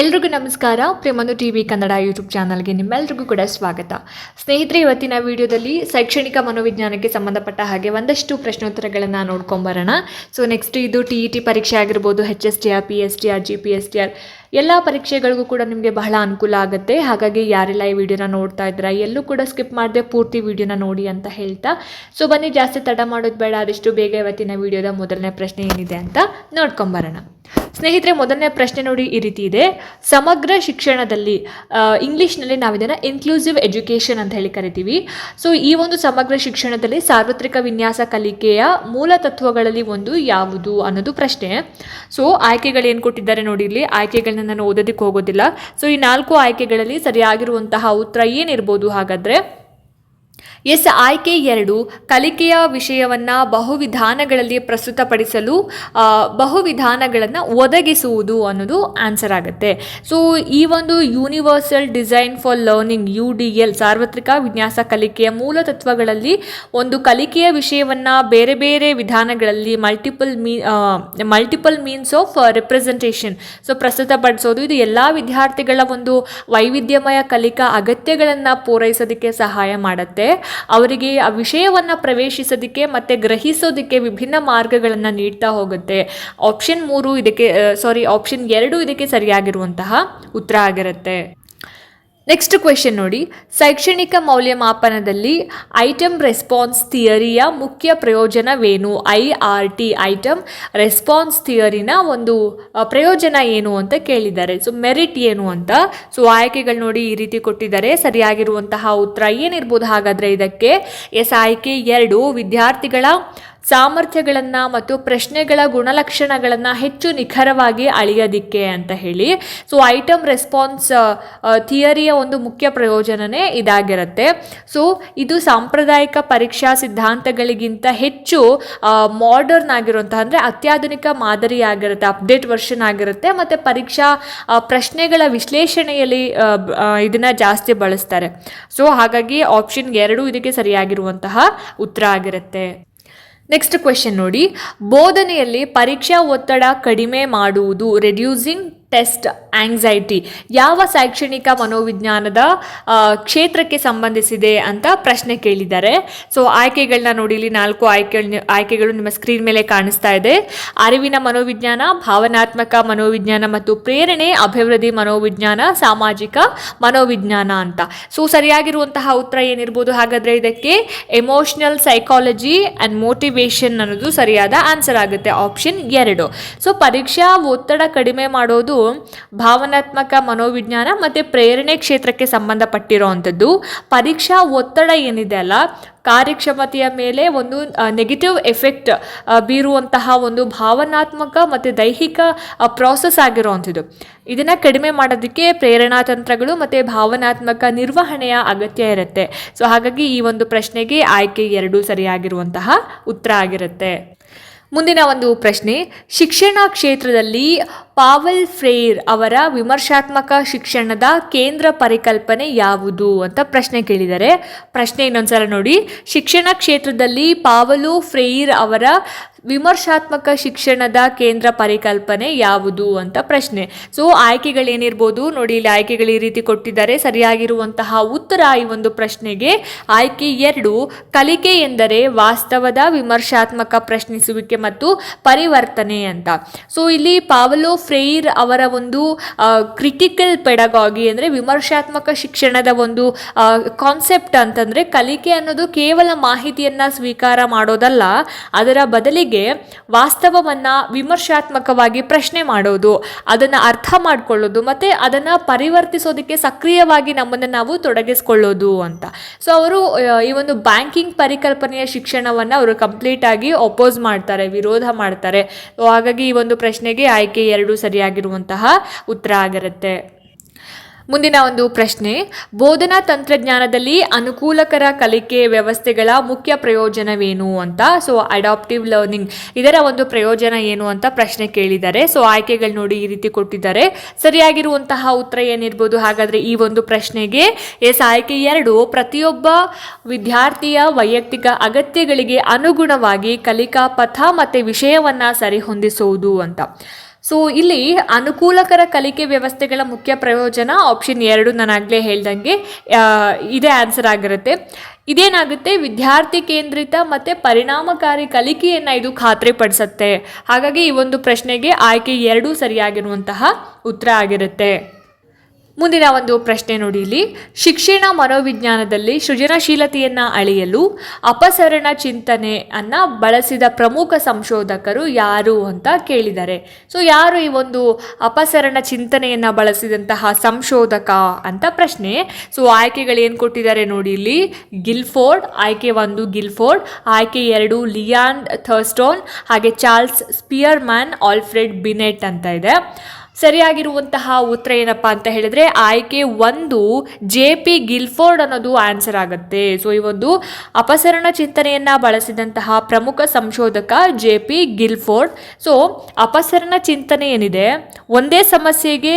ಎಲ್ರಿಗೂ ನಮಸ್ಕಾರ. ಪ್ರೇಮನು ಟಿ ವಿ ಕನ್ನಡ ಯೂಟ್ಯೂಬ್ ಚಾನಲ್ಗೆ ನಿಮ್ಮೆಲ್ರಿಗೂ ಕೂಡ ಸ್ವಾಗತ. ಸ್ನೇಹಿತರೆ, ಇವತ್ತಿನ ವಿಡಿಯೋದಲ್ಲಿ ಶೈಕ್ಷಣಿಕ ಮನೋವಿಜ್ಞಾನಕ್ಕೆ ಸಂಬಂಧಪಟ್ಟ ಹಾಗೆ ಒಂದಷ್ಟು ಪ್ರಶ್ನೋತ್ತರಗಳನ್ನು ನೋಡ್ಕೊಂಬರೋಣ ಸೊ ನೆಕ್ಸ್ಟ್ ಇದು ಟಿ ಇ ಟಿ ಪರೀಕ್ಷೆ ಆಗಿರ್ಬೋದು H S T R P S T R G P S T R ಎಲ್ಲ ಪರೀಕ್ಷೆಗಳಿಗೂ ಕೂಡ ನಿಮಗೆ ಬಹಳ ಅನುಕೂಲ ಆಗುತ್ತೆ. ಹಾಗಾಗಿ ಯಾರೆಲ್ಲ ಈ ವಿಡಿಯೋನ ನೋಡ್ತಾ ಇದ್ದೀರಾ, ಎಲ್ಲೂ ಕೂಡ ಸ್ಕಿಪ್ ಮಾಡದೆ ಪೂರ್ತಿ ವಿಡಿಯೋನ ನೋಡಿ ಅಂತ ಹೇಳ್ತಾ. ಸೊ ಬನ್ನಿ, ಜಾಸ್ತಿ ತಡ ಮಾಡೋದು ಬೇಡ, ಆದಷ್ಟು ಬೇಗ ಇವತ್ತಿನ ವಿಡಿಯೋದ ಮೊದಲನೇ ಪ್ರಶ್ನೆ ಏನಿದೆ ಅಂತ ನೋಡ್ಕೊಂಬರೋಣ. ಸ್ನೇಹಿತರೆ, ಮೊದಲನೇ ಪ್ರಶ್ನೆ ನೋಡಿ ಈ ರೀತಿ ಇದೆ. ಸಮಗ್ರ ಶಿಕ್ಷಣದಲ್ಲಿ ಇಂಗ್ಲೀಷ್ನಲ್ಲಿ ಇಂಗ್ಲಿಷ್ನಲ್ಲಿ ನಾವು ಇದನ್ನು ಇನ್ಕ್ಲೂಸಿವ್ ಎಜುಕೇಷನ್ ಅಂತ ಹೇಳಿ ಕರಿತೀವಿ. ಸೊ ಈ ಒಂದು ಸಮಗ್ರ ಶಿಕ್ಷಣದಲ್ಲಿ ಸಾರ್ವತ್ರಿಕ ವಿನ್ಯಾಸ ಕಲಿಕೆಯ ಮೂಲ ತತ್ವಗಳಲ್ಲಿ ಒಂದು ಯಾವುದು ಅನ್ನೋದು ಪ್ರಶ್ನೆ. ಸೊ ಆಯ್ಕೆಗಳು ಏನು ಕೊಟ್ಟಿದ್ದಾರೆ ನೋಡಿ ಇಲ್ಲಿ. ಆಯ್ಕೆಗಳನ್ನ ನಾನು ಓದೋದಕ್ಕೆ ಹೋಗೋದಿಲ್ಲ. ಸೊ ಈ ನಾಲ್ಕು ಆಯ್ಕೆಗಳಲ್ಲಿ ಸರಿಯಾಗಿರುವಂತಹ ಉತ್ತರ ಏನಿರ್ಬೋದು ಹಾಗಾದರೆ? ಎಸ್ ಆಯ್ಕೆ ಎರಡು ಕಲಿಕೆಯ ವಿಷಯವನ್ನು ಬಹುವಿಧಾನಗಳಲ್ಲಿ ಪ್ರಸ್ತುತಪಡಿಸಲು ಬಹುವಿಧಾನಗಳನ್ನು ಒದಗಿಸುವುದು ಅನ್ನೋದು ಆನ್ಸರ್ ಆಗುತ್ತೆ. ಸೊ, ಈ ಒಂದು universal design for learning U D L ಸಾರ್ವತ್ರಿಕ ವಿನ್ಯಾಸ ಕಲಿಕೆಯ ಮೂಲ ತತ್ವಗಳಲ್ಲಿ ಒಂದು ಕಲಿಕೆಯ ವಿಷಯವನ್ನು ಬೇರೆ ಬೇರೆ ವಿಧಾನಗಳಲ್ಲಿ multiple me multiple means of representation, so ಪ್ರಸ್ತುತಪಡಿಸೋದು. ಇದು ಎಲ್ಲ ವಿದ್ಯಾರ್ಥಿಗಳ ಒಂದು ವೈವಿಧ್ಯಮಯ ಕಲಿಕಾ ಅಗತ್ಯಗಳನ್ನು ಪೂರೈಸೋದಕ್ಕೆ ಸಹಾಯ ಮಾಡುತ್ತೆ. ಅವರಿಗೆ ಆ ವಿಷಯವನ್ನು ಪ್ರವೇಶಿಸೋದಕ್ಕೆ ಮತ್ತು ಗ್ರಹಿಸೋದಕ್ಕೆ ವಿಭಿನ್ನ ಮಾರ್ಗಗಳನ್ನು ನೀಡ್ತಾ ಹೋಗುತ್ತೆ. ಆಪ್ಷನ್ ಮೂರು ಇದಕ್ಕೆ ಸಾರಿ ಆಪ್ಷನ್ ಎರಡು ಇದಕ್ಕೆ ಸರಿಯಾಗಿರುವಂತಹ ಉತ್ತರ ಆಗಿರುತ್ತೆ. ನೆಕ್ಸ್ಟ್ ಕ್ವೆಶನ್ ನೋಡಿ. ಶೈಕ್ಷಣಿಕ ಮೌಲ್ಯಮಾಪನದಲ್ಲಿ ಐಟಮ್ ರೆಸ್ಪಾನ್ಸ್ ಥಿಯರಿಯ ಮುಖ್ಯ ಪ್ರಯೋಜನವೇನು? I R T item response ಥಿಯರಿನ ಒಂದು ಪ್ರಯೋಜನ ಏನು ಅಂತ ಕೇಳಿದ್ದಾರೆ. ಸೊ ಮೆರಿಟ್ ಏನು ಅಂತ? ಸೊ ಆಯ್ಕೆಗಳು ನೋಡಿ ಈ ರೀತಿ ಕೊಟ್ಟಿದ್ದಾರೆ. ಸರಿಯಾಗಿರುವಂತಹ ಉತ್ತರ ಏನಿರ್ಬೋದು ಹಾಗಾದರೆ ಇದಕ್ಕೆ? ಎಸ್, ಆಯ್ಕೆ ಎರಡು, ವಿದ್ಯಾರ್ಥಿಗಳ ಸಾಮರ್ಥ್ಯಗಳನ್ನು ಮತ್ತು ಪ್ರಶ್ನೆಗಳ ಗುಣಲಕ್ಷಣಗಳನ್ನು ಹೆಚ್ಚು ನಿಖರವಾಗಿ ಅಳಿಯೋದಿಕ್ಕೆ ಅಂತ ಹೇಳಿ. ಸೊ ಐಟಮ್ ರೆಸ್ಪಾನ್ಸ್ ಥಿಯರಿಯ ಒಂದು ಮುಖ್ಯ ಪ್ರಯೋಜನವೇ ಇದಾಗಿರುತ್ತೆ. ಸೊ ಇದು ಸಾಂಪ್ರದಾಯಿಕ ಪರೀಕ್ಷಾ ಸಿದ್ಧಾಂತಗಳಿಗಿಂತ ಹೆಚ್ಚು ಮಾಡರ್ನ್ ಆಗಿರುವಂತಹ ಅಂದರೆ ಅತ್ಯಾಧುನಿಕ ಮಾದರಿಯಾಗಿರುತ್ತೆ ಅಪ್ಡೇಟ್ ವರ್ಷನ್ ಆಗಿರುತ್ತೆ. ಮತ್ತು ಪರೀಕ್ಷಾ ಪ್ರಶ್ನೆಗಳ ವಿಶ್ಲೇಷಣೆಯಲ್ಲಿ ಇದನ್ನು ಜಾಸ್ತಿ ಬಳಸ್ತಾರೆ. ಸೊ ಹಾಗಾಗಿ ಆಪ್ಷನ್ ಎರಡು ಇದಕ್ಕೆ ಸರಿಯಾಗಿರುವಂತಹ ಉತ್ತರ ಆಗಿರುತ್ತೆ. ನೆಕ್ಸ್ಟ್ ಕ್ವೆಶನ್ ನೋಡಿ. ಬೋಧನೆಯಲ್ಲಿ ಪರೀಕ್ಷಾ ಒತ್ತಡ ಕಡಿಮೆ ಮಾಡುವುದು ರೆಡ್ಯೂಸಿಂಗ್ ಟೆಸ್ಟ್ ಆಂಗ್ಸೈಟಿ. ಯಾವ ಶೈಕ್ಷಣಿಕ ಮನೋವಿಜ್ಞಾನದ ಕ್ಷೇತ್ರಕ್ಕೆ ಸಂಬಂಧಿಸಿದೆ ಅಂತ ಪ್ರಶ್ನೆ ಕೇಳಿದ್ದಾರೆ. ಸೊ ಆಯ್ಕೆಗಳನ್ನ ನೋಡಿ, ಇಲ್ಲಿ ನಾಲ್ಕು ಆಯ್ಕೆ ಆಯ್ಕೆಗಳು ನಿಮ್ಮ ಸ್ಕ್ರೀನ್ ಮೇಲೆ ಕಾಣಿಸ್ತಾ ಇದೆ. ಅರಿವಿನ ಮನೋವಿಜ್ಞಾನ, ಭಾವನಾತ್ಮಕ ಮನೋವಿಜ್ಞಾನ ಮತ್ತು ಪ್ರೇರಣೆ, ಅಭಿವೃದ್ಧಿ ಮನೋವಿಜ್ಞಾನ, ಸಾಮಾಜಿಕ ಮನೋವಿಜ್ಞಾನ ಅಂತ. ಸೊ ಸರಿಯಾಗಿರುವಂತಹ ಉತ್ತರ ಏನಿರ್ಬೋದು? ಹಾಗಾದರೆ ಇದಕ್ಕೆ ಎಮೋಷನಲ್ ಸೈಕಾಲಜಿ ಆ್ಯಂಡ್ ಮೋಟಿವೇಶನ್ ಅನ್ನೋದು ಸರಿಯಾದ ಆನ್ಸರ್ ಆಗುತ್ತೆ. ಆಪ್ಷನ್ ಎರಡು. ಸೊ ಪರೀಕ್ಷಾ ಒತ್ತಡ ಕಡಿಮೆ ಮಾಡೋದು ಭಾವನಾತ್ಮಕ ಮನೋವಿಜ್ಞಾನ ಮತ್ತು ಪ್ರೇರಣೆ ಕ್ಷೇತ್ರಕ್ಕೆ ಸಂಬಂಧಪಟ್ಟಿರೋವಂಥದ್ದು. ಪರೀಕ್ಷಾ ಒತ್ತಡ ಏನಿದೆ ಅಲ್ಲ, ಕಾರ್ಯಕ್ಷಮತೆಯ ಮೇಲೆ ಒಂದು ನೆಗೆಟಿವ್ ಎಫೆಕ್ಟ್ ಬೀರುವಂತಹ ಒಂದು ಭಾವನಾತ್ಮಕ ಮತ್ತು ದೈಹಿಕ ಪ್ರಾಸೆಸ್ ಆಗಿರುವಂಥದ್ದು. ಇದನ್ನು ಕಡಿಮೆ ಮಾಡೋದಕ್ಕೆ ಪ್ರೇರಣಾ ತಂತ್ರಗಳು ಮತ್ತು ಭಾವನಾತ್ಮಕ ನಿರ್ವಹಣೆಯ ಅಗತ್ಯ ಇರುತ್ತೆ. ಸೊ ಹಾಗಾಗಿ ಈ ಒಂದು ಪ್ರಶ್ನೆಗೆ ಆಯ್ಕೆ ಎರಡೂ ಸರಿಯಾಗಿರುವಂತಹ ಉತ್ತರ ಆಗಿರುತ್ತೆ. ಮುಂದಿನ ಒಂದು ಪ್ರಶ್ನೆ, ಶಿಕ್ಷಣ ಕ್ಷೇತ್ರದಲ್ಲಿ ಪಾವಲ್ ಫ್ರೇರ್ ಅವರ ವಿಮರ್ಶಾತ್ಮಕ ಶಿಕ್ಷಣದ ಕೇಂದ್ರ ಪರಿಕಲ್ಪನೆ ಯಾವುದು ಅಂತ ಪ್ರಶ್ನೆ ಕೇಳಿದ್ದಾರೆ. ಪ್ರಶ್ನೆ ಇನ್ನೊಂದ್ಸಲ ನೋಡಿ. ಶಿಕ್ಷಣ ಕ್ಷೇತ್ರದಲ್ಲಿ ಪಾವಲು ಫ್ರೇರ್ ಅವರ ವಿಮರ್ಶಾತ್ಮಕ ಶಿಕ್ಷಣದ ಕೇಂದ್ರ ಪರಿಕಲ್ಪನೆ ಯಾವುದು ಅಂತ ಪ್ರಶ್ನೆ. ಸೊ ಆಯ್ಕೆಗಳೇನಿರ್ಬೋದು? ನೋಡಿ, ಇಲ್ಲಿ ಆಯ್ಕೆಗಳು ಈ ರೀತಿ ಕೊಟ್ಟಿದ್ದಾರೆ. ಸರಿಯಾಗಿರುವಂತಹ ಉತ್ತರ ಈ ಒಂದು ಪ್ರಶ್ನೆಗೆ. ಆಯ್ಕೆ ಎರಡು, ಕಲಿಕೆ ಎಂದರೆ ವಾಸ್ತವದ ವಿಮರ್ಶಾತ್ಮಕ ಪ್ರಶ್ನಿಸುವಿಕೆ ಮತ್ತು ಪರಿವರ್ತನೆ ಅಂತ. ಸೊ ಇಲ್ಲಿ ಪಾವಲೋ ಫ್ರೇರ್ ಅವರ ಒಂದು ಕ್ರಿಟಿಕಲ್ ಪೆಡಗಾಗಿ ಅಂದರೆ ವಿಮರ್ಶಾತ್ಮಕ ಶಿಕ್ಷಣದ ಒಂದು ಕಾನ್ಸೆಪ್ಟ್ ಅಂತಂದರೆ ಕಲಿಕೆ ಅನ್ನೋದು ಕೇವಲ ಮಾಹಿತಿಯನ್ನು ಸ್ವೀಕಾರ ಮಾಡೋದಲ್ಲ, ಅದರ ಬದಲಿಗೆ ವಾಸ್ತವವನ್ನು ವಿಮರ್ಶಾತ್ಮಕವಾಗಿ ಪ್ರಶ್ನೆ ಮಾಡೋದು, ಅದನ್ನು ಅರ್ಥ ಮಾಡಿಕೊಳ್ಳೋದು ಮತ್ತು ಅದನ್ನು ಪರಿವರ್ತಿಸೋದಕ್ಕೆ ಸಕ್ರಿಯವಾಗಿ ನಮ್ಮನ್ನು ನಾವು ತೊಡಗಿಸ್ಕೊಳ್ಳೋದು ಅಂತ. ಸೊ ಅವರು ಈ ಒಂದು ಬ್ಯಾಂಕಿಂಗ್ ಪರಿಕಲ್ಪನೆಯ ಶಿಕ್ಷಣವನ್ನು ಅವರು ಕಂಪ್ಲೀಟ್ ಆಗಿ ಅಪೋಸ್ ಮಾಡ್ತಾರೆ, ವಿರೋಧ ಮಾಡ್ತಾರೆ. ಹಾಗಾಗಿ ಈ ಒಂದು ಪ್ರಶ್ನೆಗೆ ಆಯ್ಕೆ ಎರಡು ಸರಿಯಾಗಿರುವಂತಹ ಉತ್ತರ ಆಗಿರುತ್ತೆ ಮುಂದಿನ ಒಂದು ಪ್ರಶ್ನೆ, ಬೋಧನಾ ತಂತ್ರಜ್ಞಾನದಲ್ಲಿ ಅನುಕೂಲಕರ ಕಲಿಕೆ ವ್ಯವಸ್ಥೆಗಳ ಮುಖ್ಯ ಪ್ರಯೋಜನವೇನು ಅಂತ? ಸೊ ಅಡಾಪ್ಟಿವ್ ಲರ್ನಿಂಗ್ ಇದರ ಒಂದು ಪ್ರಯೋಜನ ಏನು ಅಂತ ಪ್ರಶ್ನೆ ಕೇಳಿದ್ದಾರೆ. ಸೊ ಆಯ್ಕೆಗಳು ನೋಡಿ ಈ ರೀತಿ ಕೊಟ್ಟಿದ್ದಾರೆ. ಸರಿಯಾಗಿರುವಂತಹ ಉತ್ತರ ಏನಿರ್ಬೋದು? ಹಾಗಾದರೆ ಈ ಒಂದು ಪ್ರಶ್ನೆಗೆ, ಎಸ್, ಆಯ್ಕೆ ಎರಡು, ಪ್ರತಿಯೊಬ್ಬ ವಿದ್ಯಾರ್ಥಿಯ ವೈಯಕ್ತಿಕ ಅಗತ್ಯಗಳಿಗೆ ಅನುಗುಣವಾಗಿ ಕಲಿಕಾ ಪಥ ಮತ್ತು ವಿಷಯವನ್ನು ಸರಿಹೊಂದಿಸುವುದು ಅಂತ. ಸೊ ಇಲ್ಲಿ ಅನುಕೂಲಕರ ಕಲಿಕೆ ವ್ಯವಸ್ಥೆಗಳ ಮುಖ್ಯ ಪ್ರಯೋಜನ ಆಪ್ಷನ್ ಎರಡು ನಾನು ಆಗಲೇ ಹೇಳ್ದಂಗೆ ಇದೇ ಆನ್ಸರ್ ಆಗಿರುತ್ತೆ. ಇದೇನಾಗುತ್ತೆ? ವಿದ್ಯಾರ್ಥಿ ಕೇಂದ್ರಿತ ಮತ್ತು ಪರಿಣಾಮಕಾರಿ ಕಲಿಕೆಯನ್ನು ಇದು ಖಾತ್ರಿಪಡಿಸುತ್ತೆ ಹಾಗಾಗಿ ಈ ಒಂದು ಪ್ರಶ್ನೆಗೆ ಆಯ್ಕೆ ಎರಡೂ ಸರಿಯಾಗಿರುವಂತಹ ಉತ್ತರ ಆಗಿರುತ್ತೆ. ಮುಂದಿನ ಒಂದು ಪ್ರಶ್ನೆ ನೋಡಿ ಇಲ್ಲಿ. ಶಿಕ್ಷಣ ಮನೋವಿಜ್ಞಾನದಲ್ಲಿ ಸೃಜನಶೀಲತೆಯನ್ನು ಅಳೆಯಲು ಅಪಸರಣ ಚಿಂತನೆಯನ್ನು ಬಳಸಿದ ಪ್ರಮುಖ ಸಂಶೋಧಕರು ಯಾರು ಅಂತ ಕೇಳಿದ್ದಾರೆ ಸೊ ಯಾರು ಈ ಒಂದು ಅಪಸರಣ ಚಿಂತನೆಯನ್ನು ಬಳಸಿದಂತಹ ಸಂಶೋಧಕ ಅಂತ ಪ್ರಶ್ನೆ. ಸೊ ಆಯ್ಕೆಗಳು ಏನು ಕೊಟ್ಟಿದ್ದಾರೆ ನೋಡಿ ಇಲ್ಲಿ. ಗಿಲ್ಫೋರ್ಡ್, ಆಯ್ಕೆ ಒಂದು ಗಿಲ್ಫೋರ್ಡ್, ಆಯ್ಕೆ ಎರಡು ಲಿಯಾನ್ ಥರ್ಸ್ಟೋನ್, ಹಾಗೆ ಚಾರ್ಲ್ಸ್ ಸ್ಪಿಯರ್ಮ್ಯಾನ್, ಆಲ್ಫ್ರೆಡ್ ಬಿನೆಟ್ ಅಂತ ಇದೆ. ಸರಿಯಾಗಿರುವಂತಹ ಉತ್ತರ ಏನಪ್ಪ ಅಂತ ಹೇಳಿದ್ರೆ ಆಯ್ಕೆ ಒಂದು ಜೆ ಪಿ ಗಿಲ್ಫೋರ್ಡ್ ಅನ್ನೋದು ಆನ್ಸರ್ ಆಗುತ್ತೆ. ಸೊ ಈ ಒಂದು ಅಪಸರಣ ಚಿಂತನೆಯನ್ನ ಬಳಸಿದಂತಹ ಪ್ರಮುಖ ಸಂಶೋಧಕ ಜೆ ಪಿ ಗಿಲ್ಫೋರ್ಡ್. ಸೊ ಅಪಸರಣ ಚಿಂತನೆ ಏನಿದೆ? ಒಂದೇ ಸಮಸ್ಯೆಗೆ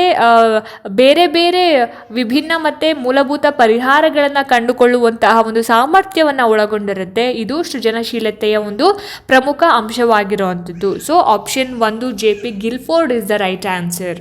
ಬೇರೆ ಬೇರೆ ವಿಭಿನ್ನ ಮತ್ತೆ ಮೂಲಭೂತ ಪರಿಹಾರಗಳನ್ನು ಕಂಡುಕೊಳ್ಳುವಂತಹ ಒಂದು ಸಾಮರ್ಥ್ಯವನ್ನು ಒಳಗೊಂಡಿರುತ್ತೆ. ಇದು ಸೃಜನಶೀಲತೆಯ ಒಂದು ಪ್ರಮುಖ ಅಂಶವಾಗಿರುವಂಥದ್ದು. ಸೊ ಆಪ್ಷನ್ ಒಂದು J P Guilford is the right answer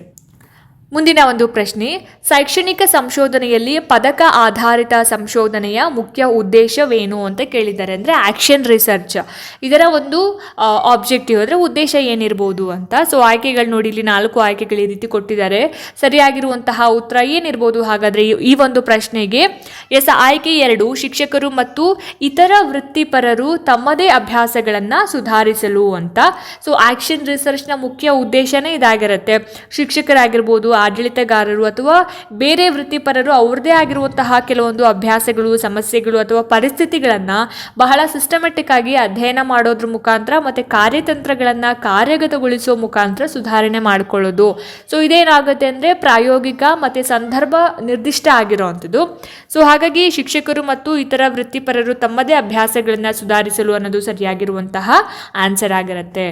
ಮುಂದಿನ ಒಂದು ಪ್ರಶ್ನೆ, ಶೈಕ್ಷಣಿಕ ಸಂಶೋಧನೆಯಲ್ಲಿ ಪದಕ ಆಧಾರಿತ ಸಂಶೋಧನೆಯ ಮುಖ್ಯ ಉದ್ದೇಶವೇನು ಅಂತ ಕೇಳಿದ್ದಾರೆ. ಅಂದರೆ ಆ್ಯಕ್ಷನ್ ರಿಸರ್ಚ್ ಇದರ ಒಂದು ಆಬ್ಜೆಕ್ಟಿವ್ ಅಂದರೆ ಉದ್ದೇಶ ಏನಿರ್ಬೋದು ಅಂತ. ಸೊ ಆಯ್ಕೆಗಳು ನೋಡಿ, ಇಲ್ಲಿ ನಾಲ್ಕು ಆಯ್ಕೆಗಳು ಈ ರೀತಿ ಕೊಟ್ಟಿದ್ದಾರೆ. ಸರಿಯಾಗಿರುವಂತಹ ಉತ್ತರ ಏನಿರ್ಬೋದು? ಹಾಗಾದರೆ ಈ- ಒಂದು ಪ್ರಶ್ನೆಗೆ, ಎಸ್, ಆಯ್ಕೆ ಎರಡು, ಶಿಕ್ಷಕರು ಮತ್ತು ಇತರ ವೃತ್ತಿಪರರು ತಮ್ಮದೇ ಅಭ್ಯಾಸಗಳನ್ನು ಸುಧಾರಿಸಲು ಅಂತ. ಸೊ ಆ್ಯಕ್ಷನ್ ರಿಸರ್ಚ್ನ ಮುಖ್ಯ ಉದ್ದೇಶನೇ ಇದಾಗಿರುತ್ತೆ. ಶಿಕ್ಷಕರಾಗಿರ್ಬೋದು ಆಡಳಿತಗಾರರು ಅಥವಾ ಬೇರೆ ವೃತ್ತಿಪರರು ಅವ್ರದ್ದೇ ಆಗಿರುವಂತಹ ಕೆಲವೊಂದು ಅಭ್ಯಾಸಗಳು, ಸಮಸ್ಯೆಗಳು ಅಥವಾ ಪರಿಸ್ಥಿತಿಗಳನ್ನು ಬಹಳ ಸಿಸ್ಟಮೆಟಿಕ್ ಆಗಿ ಅಧ್ಯಯನ ಮಾಡೋದ್ರ ಮುಖಾಂತರ ಮತ್ತು ಕಾರ್ಯತಂತ್ರಗಳನ್ನು ಕಾರ್ಯಗತಗೊಳಿಸೋ ಮುಖಾಂತರ ಸುಧಾರಣೆ ಮಾಡಿಕೊಳ್ಳೋದು. ಸೊ ಇದೇನಾಗುತ್ತೆ ಅಂದರೆ ಪ್ರಾಯೋಗಿಕ ಮತ್ತು ಸಂದರ್ಭ ನಿರ್ದಿಷ್ಟ ಆಗಿರೋವಂಥದ್ದು. ಸೊ ಹಾಗಾಗಿ ಶಿಕ್ಷಕರು ಮತ್ತು ಇತರ ವೃತ್ತಿಪರರು ತಮ್ಮದೇ ಅಭ್ಯಾಸಗಳನ್ನು ಸುಧಾರಿಸಲು ಅನ್ನೋದು ಸರಿಯಾಗಿರುವಂತಹ ಆನ್ಸರ್ ಆಗಿರುತ್ತೆ.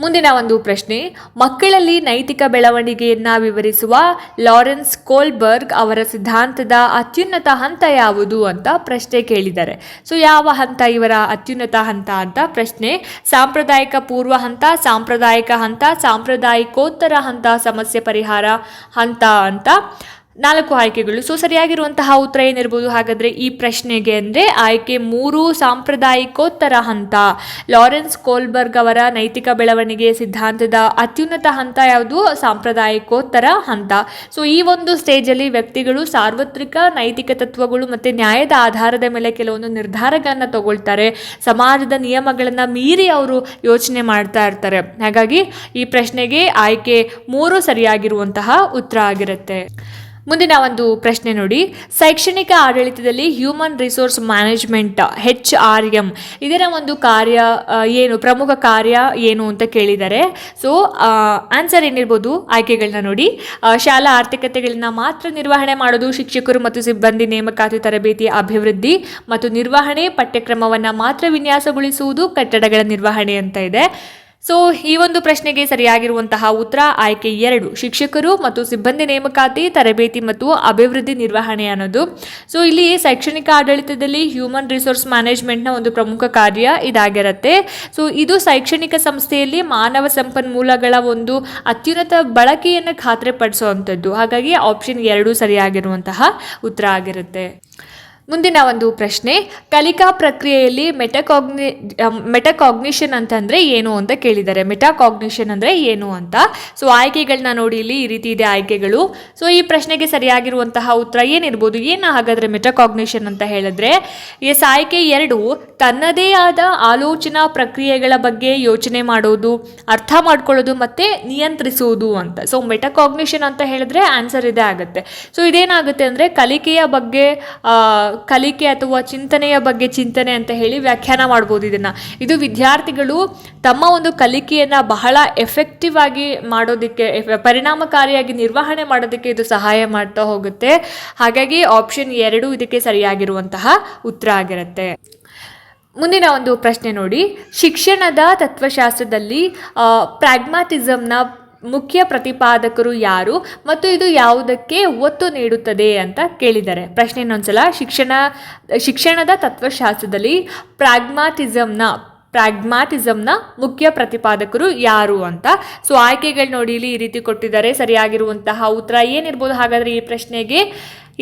ಮುಂದಿನ ಒಂದು ಪ್ರಶ್ನೆ. ಮಕ್ಕಳಲ್ಲಿ ನೈತಿಕ ಬೆಳವಣಿಗೆಯನ್ನು ವಿವರಿಸುವ ಲಾರೆನ್ಸ್ ಕೋಲ್ಬರ್ಗ್ ಅವರ ಸಿದ್ಧಾಂತದ ಅತ್ಯುನ್ನತ ಹಂತ ಯಾವುದು ಅಂತ ಪ್ರಶ್ನೆ ಕೇಳಿದ್ದಾರೆ. ಸೊ, ಯಾವ ಹಂತ ಇವರ ಅತ್ಯುನ್ನತ ಹಂತ ಅಂತ ಪ್ರಶ್ನೆ. ಸಾಂಪ್ರದಾಯಿಕ ಪೂರ್ವ ಹಂತ, ಸಾಂಪ್ರದಾಯಿಕ ಹಂತ, ಸಾಂಪ್ರದಾಯಿಕೋತ್ತರ ಹಂತ, ಸಮಸ್ಯೆ ಪರಿಹಾರ ಹಂತ ಅಂತ. ನಾಲ್ಕು ಆಯ್ಕೆಗಳು. ಸೊ ಸರಿಯಾಗಿರುವಂತಹ ಉತ್ತರ ಏನಿರ್ಬೋದು? ಹಾಗಾದರೆ ಈ ಪ್ರಶ್ನೆಗೆ ಅಂದರೆ ಆಯ್ಕೆ ಮೂರು, ಸಾಂಪ್ರದಾಯಿಕೋತ್ತರ ಹಂತ. ಲಾರೆನ್ಸ್ ಕೋಲ್ಬರ್ಗ್ ಅವರ ನೈತಿಕ ಬೆಳವಣಿಗೆ ಸಿದ್ಧಾಂತದ ಅತ್ಯುನ್ನತ ಹಂತ ಯಾವುದು? ಸಾಂಪ್ರದಾಯಿಕೋತ್ತರ ಹಂತ. ಸೊ ಈ ಒಂದು ಸ್ಟೇಜಲ್ಲಿ ವ್ಯಕ್ತಿಗಳು ಸಾರ್ವತ್ರಿಕ ನೈತಿಕ ತತ್ವಗಳು ಮತ್ತು ನ್ಯಾಯದ ಆಧಾರದ ಮೇಲೆ ಕೆಲವೊಂದು ನಿರ್ಧಾರಗಳನ್ನು ತಗೊಳ್ತಾರೆ. ಸಮಾಜದ ನಿಯಮಗಳನ್ನು ಮೀರಿ ಅವರು ಯೋಚನೆ ಮಾಡ್ತಾ ಇರ್ತಾರೆ. ಹಾಗಾಗಿ ಈ ಪ್ರಶ್ನೆಗೆ ಆಯ್ಕೆ ಮೂರು ಸರಿಯಾಗಿರುವಂತಹ ಉತ್ತರ ಆಗಿರುತ್ತೆ. ಮುಂದಿನ ಒಂದು ಪ್ರಶ್ನೆ ನೋಡಿ. ಶೈಕ್ಷಣಿಕ ಆಡಳಿತದಲ್ಲಿ human resource management H R M ಇದರ ಒಂದು ಕಾರ್ಯ ಏನು, ಪ್ರಮುಖ ಕಾರ್ಯ ಏನು ಅಂತ ಕೇಳಿದ್ದಾರೆ ಸೊ ಆನ್ಸರ್ ಏನಿರ್ಬೋದು ಆಯ್ಕೆಗಳನ್ನ ನೋಡಿ. ಶಾಲಾ ಆರ್ಥಿಕತೆಗಳನ್ನ ಮಾತ್ರ ನಿರ್ವಹಣೆ ಮಾಡೋದು ಶಿಕ್ಷಕರು ಮತ್ತು ಸಿಬ್ಬಂದಿ ನೇಮಕಾತಿ ತರಬೇತಿ ಅಭಿವೃದ್ಧಿ ಮತ್ತು ನಿರ್ವಹಣೆ ಪಠ್ಯಕ್ರಮವನ್ನು ಮಾತ್ರ ವಿನ್ಯಾಸಗೊಳಿಸುವುದು ಕಟ್ಟಡಗಳ ನಿರ್ವಹಣೆ ಅಂತ ಇದೆ. ಸೊ ಈ ಒಂದು ಪ್ರಶ್ನೆಗೆ ಸರಿಯಾಗಿರುವಂತಹ ಉತ್ತರ ಆಯ್ಕೆ ಎರಡು. ಶಿಕ್ಷಕರು ಮತ್ತು ಸಿಬ್ಬಂದಿ ನೇಮಕಾತಿ, ತರಬೇತಿ ಮತ್ತು ಅಭಿವೃದ್ಧಿ ನಿರ್ವಹಣೆ ಅನ್ನೋದು. ಸೊ ಇಲ್ಲಿ ಶೈಕ್ಷಣಿಕ ಆಡಳಿತದಲ್ಲಿ ಹ್ಯೂಮನ್ ರಿಸೋರ್ಸ್ ಮ್ಯಾನೇಜ್ಮೆಂಟ್ನ ಒಂದು ಪ್ರಮುಖ ಕಾರ್ಯ ಇದಾಗಿರುತ್ತೆ. ಸೊ ಇದು ಶೈಕ್ಷಣಿಕ ಸಂಸ್ಥೆಯಲ್ಲಿ ಮಾನವ ಸಂಪನ್ಮೂಲಗಳ ಒಂದು ಅತ್ಯುನ್ನತ ಬಳಕೆಯನ್ನು ಖಾತ್ರಿಪಡಿಸುವಂಥದ್ದು. ಹಾಗಾಗಿ ಆಪ್ಷನ್ ಎರಡು ಸರಿಯಾಗಿರುವಂತಹ ಉತ್ತರ ಆಗಿರುತ್ತೆ. ಮುಂದಿನ ಒಂದು ಪ್ರಶ್ನೆ, ಕಲಿಕಾ ಪ್ರಕ್ರಿಯೆಯಲ್ಲಿ ಮೆಟಕಾಗ್ನಿ ಮೆಟಕಾಗ್ನಿಷನ್ ಅಂತಂದರೆ ಏನು ಅಂತ ಕೇಳಿದ್ದಾರೆ. ಮೆಟಾಕಾಗ್ನಿಷನ್ ಅಂದರೆ ಏನು ಅಂತ. ಸೊ ಆಯ್ಕೆಗಳನ್ನ ನೋಡಿ, ಇಲ್ಲಿ ಈ ರೀತಿ ಇದೆ ಆಯ್ಕೆಗಳು. ಸೊ ಈ ಪ್ರಶ್ನೆಗೆ ಸರಿಯಾಗಿರುವಂತಹ ಉತ್ತರ ಏನಿರ್ಬೋದು? ಏನು ಹಾಗಾದರೆ ಮೆಟಕಾಗ್ನಿಷನ್ ಅಂತ ಹೇಳಿದ್ರೆ, ಎಸ್, ಆಯ್ಕೆ ಎರಡು, ತನ್ನದೇ ಆದ ಆಲೋಚನಾ ಪ್ರಕ್ರಿಯೆಗಳ ಬಗ್ಗೆ ಯೋಚನೆ ಮಾಡೋದು, ಅರ್ಥ ಮಾಡ್ಕೊಳ್ಳೋದು ಮತ್ತು ನಿಯಂತ್ರಿಸುವುದು ಅಂತ. ಸೊ ಮೆಟಕಾಗ್ನಿಷನ್ ಅಂತ ಹೇಳಿದ್ರೆ ಆನ್ಸರ್ ಇದೇ ಆಗುತ್ತೆ. ಸೊ ಇದೇನಾಗುತ್ತೆ ಅಂದರೆ ಕಲಿಕೆಯ ಬಗ್ಗೆ ಕಲಿಕೆ ಅಥವಾ ಚಿಂತನೆಯ ಬಗ್ಗೆ ಚಿಂತನೆ ಅಂತ ಹೇಳಿ ವ್ಯಾಖ್ಯಾನ ಮಾಡ್ಬೋದು ಇದನ್ನು. ಇದು ವಿದ್ಯಾರ್ಥಿಗಳು ತಮ್ಮ ಒಂದು ಕಲಿಕೆಯನ್ನು ಬಹಳ ಎಫೆಕ್ಟಿವ್ ಆಗಿ ಮಾಡೋದಕ್ಕೆ, ಪರಿಣಾಮಕಾರಿಯಾಗಿ ನಿರ್ವಹಣೆ ಮಾಡೋದಕ್ಕೆ ಇದು ಸಹಾಯ ಮಾಡ್ತಾ ಹೋಗುತ್ತೆ. ಹಾಗಾಗಿ ಆಪ್ಷನ್ ಎರಡು ಇದಕ್ಕೆ ಸರಿಯಾಗಿರುವಂತಹ ಉತ್ತರ ಆಗಿರುತ್ತೆ. ಮುಂದಿನ ಒಂದು ಪ್ರಶ್ನೆ ನೋಡಿ. ಶಿಕ್ಷಣದ ತತ್ವಶಾಸ್ತ್ರದಲ್ಲಿ ಪ್ರಾಗ್ಮಾಟಿಸಮ್ನ ಮುಖ್ಯ ಪ್ರತಿಪಾದಕರು ಯಾರು ಮತ್ತು ಇದು ಯಾವುದಕ್ಕೆ ಒತ್ತು ನೀಡುತ್ತದೆ ಅಂತ ಕೇಳಿದ್ದಾರೆ ಪ್ರಶ್ನೆ ಇನ್ನೊಂದ್ಸಲ, ಶಿಕ್ಷಣ, ಶಿಕ್ಷಣದ ತತ್ವಶಾಸ್ತ್ರದಲ್ಲಿ ಪ್ರಾಗ್ಮಾಟಿಸಮ್ನ ಪ್ರಾಗ್ಮಾಟಿಸಮ್ನ ಮುಖ್ಯ ಪ್ರತಿಪಾದಕರು ಯಾರು ಅಂತ. ಸೊ ಆಯ್ಕೆಗಳು ನೋಡಿ ಇಲ್ಲಿ ಈ ರೀತಿ ಕೊಟ್ಟಿದ್ದಾರೆ. ಸರಿಯಾಗಿರುವಂತಹ ಉತ್ತರ ಏನಿರ್ಬೋದು ಹಾಗಾದರೆ ಈ ಪ್ರಶ್ನೆಗೆ?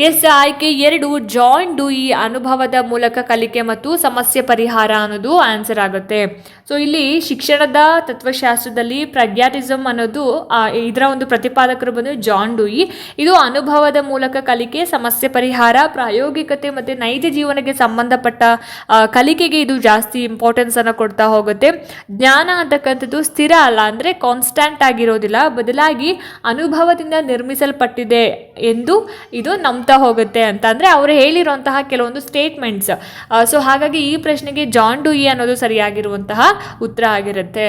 ಎಸ್ ಆಯ್ಕೆ ಎರಡು ಜಾನ್ ಈ ಅನುಭವದ ಮೂಲಕ ಕಲಿಕೆ ಮತ್ತು ಸಮಸ್ಯೆ ಪರಿಹಾರ ಅನ್ನೋದು ಆನ್ಸರ್ ಆಗುತ್ತೆ. ಸೊ, ಇಲ್ಲಿ ಶಿಕ್ಷಣದ ತತ್ವಶಾಸ್ತ್ರದಲ್ಲಿ ಪ್ರಗ್ಯಾಟಿಸಮ್ ಅನ್ನೋದು ಇದರ ಒಂದು ಪ್ರತಿಪಾದಕರು ಬಂದು ಜಾನ್ ಡೂಯಿ. ಇದು ಅನುಭವದ ಮೂಲಕ ಕಲಿಕೆ, ಸಮಸ್ಯೆ ಪರಿಹಾರ, ಪ್ರಾಯೋಗಿಕತೆ ಮತ್ತು ನೈಜ ಜೀವನಕ್ಕೆ ಸಂಬಂಧಪಟ್ಟ ಕಲಿಕೆಗೆ ಇದು ಜಾಸ್ತಿ ಇಂಪಾರ್ಟೆನ್ಸ್ ಅನ್ನು ಕೊಡ್ತಾ ಹೋಗುತ್ತೆ. ಜ್ಞಾನ ಅಂತಕ್ಕಂಥದ್ದು ಸ್ಥಿರ ಅಲ್ಲ, ಅಂದರೆ ಕಾನ್ಸ್ಟ್ಯಾಂಟ್ ಆಗಿರೋದಿಲ್ಲ. ಬದಲಾಗಿ ಅನುಭವದಿಂದ ನಿರ್ಮಿಸಲ್ಪಟ್ಟಿದೆ ಎಂದು ಇದು ನಂಬ್ತಾ ಹೋಗುತ್ತೆ ಅಂತ ಅಂದರೆ ಅವರು ಹೇಳಿರುವಂತಹ ಕೆಲವೊಂದು ಸ್ಟೇಟ್ಮೆಂಟ್ಸ್ ಸೊ ಹಾಗಾಗಿ ಈ ಪ್ರಶ್ನೆಗೆ ಜಾನ್ ಡೂಯಿ ಅನ್ನೋದು ಸರಿಯಾಗಿರುವಂತಹ ಉತ್ತರ ಆಗಿರುತ್ತೆ.